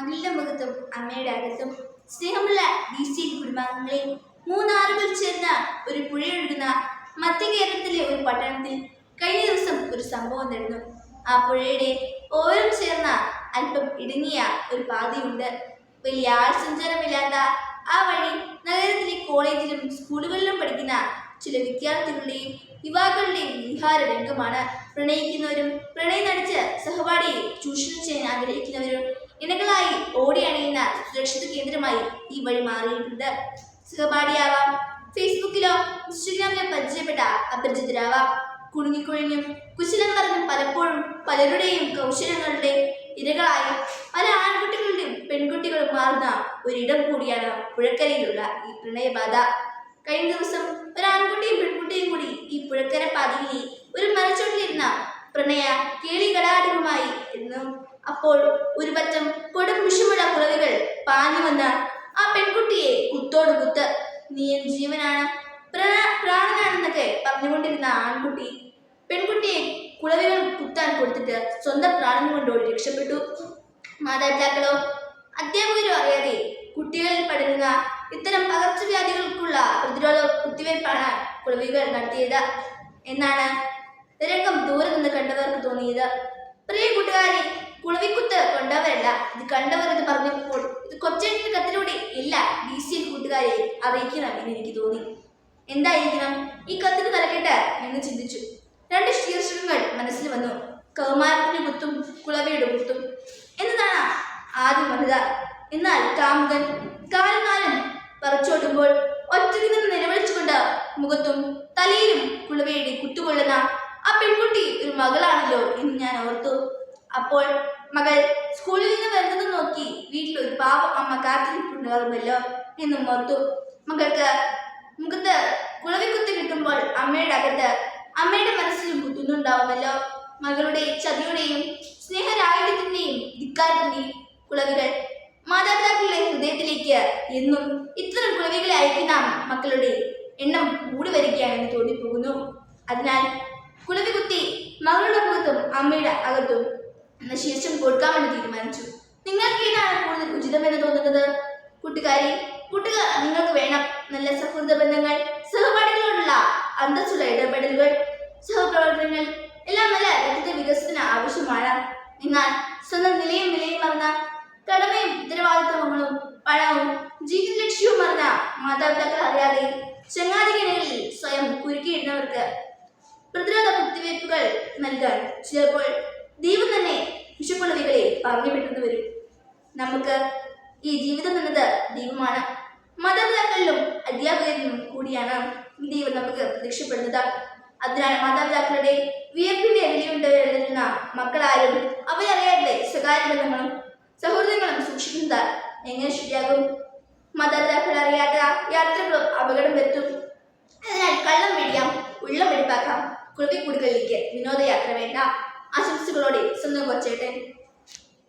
മകളുടെ മുഖത്തും അമ്മയുടെ അകത്തും സ്നേഹമുള്ള സി കുടുംബാംഗങ്ങളെ മൂന്നാറുകൾ ചേർന്ന ഒരു പുഴയൊഴുകുന്ന മധ്യ കേരളത്തിലെ ഒരു പട്ടണത്തിൽ കഴിഞ്ഞ ദിവസം ഒരു സംഭവം നടന്നു. ആ പുഴയുടെ ഓരം ചേർന്ന അല്പം ഇടുങ്ങിയ ഒരു പാതയുണ്ട്. വലിയ ആൾ സഞ്ചാരമില്ലാത്ത ആ വഴി നഗരത്തിലെ കോളേജിലും സ്കൂളുകളിലും പഠിക്കുന്ന ചില വിദ്യാർത്ഥികളുടെയും യുവാക്കളുടെയും വിഹാര രംഗമാണ് പ്രണയിക്കുന്നവരും പ്രണയം നടിച്ച് സഹപാഠിയെ ചൂഷണം ചെയ്യാൻ ആഗ്രഹിക്കുന്നവരും ഇണകളായി ഓടി അണിയുന്ന സുരക്ഷിത കേന്ദ്രമായി ഈ വഴി മാറിയിട്ടുണ്ട്. സഹപാഠിയാവാം. ഫേസ്ബുക്കിലോ ഇൻസ്റ്റഗ്രാമിലോ പരിചയപ്പെട്ട അപരിചിതരാവാം. കുണുങ്ങിക്കുഴഞ്ഞും കുശലം പറഞ്ഞും പലപ്പോഴും പലരുടെയും കൗശലങ്ങളുടെ ഇരകളായി പല ആൺകുട്ടികളുടെയും പെൺകുട്ടികളും മാറുന്ന ഒരിടം കൂടിയാണ് പുഴക്കരയിലുള്ള ഈ പ്രണയബാധ. കഴിഞ്ഞ ദിവസം ഒരു ആൺകുട്ടിയും പെൺകുട്ടിയും കൂടി ഈ പുഴക്കര പാതയിലെ ഒരു മരച്ചോട്ടിലിരുന്ന പ്രണയ കേളികടാടുകളുമായി എന്നും അപ്പോൾ ഒരുപറ്റം കൊടും വിഷമുള്ള കുളവികൾ പാഞ്ഞു വന്ന ആ പെൺകുട്ടിയെ കുത്തോട് കുത്ത്. നീ എൻ ജീവനാണ്? പ്രാ- പ്രാണനാണെന്നൊക്കെ പറഞ്ഞുകൊണ്ടിരുന്ന ആൺകുട്ടി പെൺകുട്ടിയെ കുളവികൾ കുത്താൻ കൊടുത്തിട്ട് സ്വന്തം പ്രാണൻ കൊണ്ടോടി രക്ഷപ്പെട്ടു. മാതാപിതാക്കളോ അധ്യാപകരോ അറിയാതെ കുട്ടികളിൽ പടരുന്ന ഇത്തരം പകർച്ചവ്യാധികൾക്കുള്ള പ്രതിരോധ കുത്തിവയ്പ്പാണ് കുളവികൾ നടത്തിയത് എന്നാണ് രംഗം ദൂരെ നിന്ന് കണ്ടവർക്ക് തോന്നിയത്. പ്രിയ കൂട്ടുകാരെ കുളവിക്കുത്ത് കൊണ്ടവരല്ല. ഇത് കണ്ടവർ എന്ന് പറഞ്ഞപ്പോൾ ഇത് കൊച്ചേട്ടിന്റെ കത്തിലൂടെ ഇല്ല ഡി സി എൽ കൂട്ടുകാരെ അറിയിക്കണം എന്ന് എനിക്ക് തോന്നി. എന്തായിരിക്കണം? ഈ കത്തിന് തലക്കെട്ട് എന്ന് ചിന്തിച്ചു. രണ്ട് ശീർഷകങ്ങൾ മനസ്സിൽ വന്നു. കൗമാരത്തിന്റെ കുത്തും കുളവയുടെ കുത്തും. എന്നതാണ് ആദ്യം വനിത എന്നാൽ കാമുകൻ കാലനാലും പറിച്ചോടുമ്പോൾ ഒറ്റയ്ക്ക് നിന്ന് നിലവിളിച്ചുകൊണ്ട് മുഖത്തും തലയിലും കുളവയുടെ കുത്തുകൊള്ളുന്ന ആ പെൺകുട്ടി ഒരു മകളാണല്ലോ എന്ന് ഞാൻ ഓർത്തു അപ്പോൾ മകൾ സ്കൂളിൽ നിന്ന് വരുന്നത് നോക്കി വീട്ടിൽ ഒരു പാവം അമ്മ കാത്തിരിപ്പുണ്ടാകുമല്ലോ എന്നും ഓർത്തു. മകൾക്ക് മുഖത്ത് കുളവിക്കുത്ത് കിട്ടുമ്പോൾ അമ്മയുടെ അകത്ത് അമ്മയുടെ മനസ്സിൽ കുത്തുന്നുണ്ടാവുമല്ലോ. മകളുടെ ചതിയുടെയും സ്നേഹരാഹിത്യത്തിന്റെയും ധിക്കാരത്തിന്റെയും കുളവികൾ മാതാപിതാക്കളുടെ ഹൃദയത്തിലേക്ക് എന്നും ഇത്തരം കുളവികളെ അയക്കുന്ന മക്കളുടെ എണ്ണം കൂടി വരികയാണെന്ന് തോന്നിപ്പോകുന്നു. അതിനാൽ കുളവി കുത്തി മകളുടെ മുഖത്തും അമ്മയുടെ അകത്തും എന്ന ശീർഷം വേണ്ടി തീരുമാനിച്ചു. നിങ്ങൾക്ക് ഏതാണ് കൂടുതൽ ഉചിതമെന്ന് തോന്നുന്നത്? കൂട്ടുകാരി കൂട്ടുകാർ നിങ്ങൾക്ക് വേണം. നല്ല സൗഹൃദ ബന്ധങ്ങൾ സഹപാഠികളോടുള്ള അന്തസ്സുള്ള ഇടപെടലുകൾ സഹപ്രവർത്തനങ്ങൾ എല്ലാം നല്ല രാജ്യത്തെ വികസനത്തിന് ആവശ്യമാണ്. എന്നാൽ സ്വന്തം നിലയും വിലയും മറന്ന കടമയും ഉത്തരവാദിത്വങ്ങളും പണവും ജീവിത ലക്ഷ്യവും മറന്ന മാതാപിതാക്കൾ അറിയാതെ ചങ്ങാതികളിൽ സ്വയം കുരുക്കിയിടുന്നവർക്ക് പ്രതിരോധ കുത്തിവയ്പ്പുകൾ നൽകാൻ ചിലപ്പോൾ ദൈവം തന്നെ വിശപ്പുള്ളവികളെ പറഞ്ഞു വിട്ടുന്നു വരും നമുക്ക് ഈ ജീവിതം എന്നത് ദൈവമാണ്. മാതാപിതാക്കളിലും അധ്യാപകരിലും കൂടിയാണ് ദൈവം നമുക്ക് പ്രത്യക്ഷപ്പെടുന്നത്. അതിനാൽ മാതാപിതാക്കളുടെ വിയർപ്പിന്റെ വിലയുണ്ടെഴുതുന്ന മക്കളാരും അവരറിയാതെ സ്വകാര്യ ബന്ധങ്ങളും സൗഹൃദങ്ങളും സൂക്ഷിക്കുന്നത് എങ്ങനെ ശരിയാകും? മാതാപിതാക്കൾ അറിയാത്ത യാത്രകളും അപകടം വരുത്തും. അതിനാൽ കള്ളം മേടിയാം ഉള്ളം വെടിപ്പാക്കാം. കുളവിക്കൂടുകളിലേക്ക് വിനോദയാത്ര വേണ്ട. ആശംസകളോടെ സ്വന്തം കൊച്ചേട്ടൻ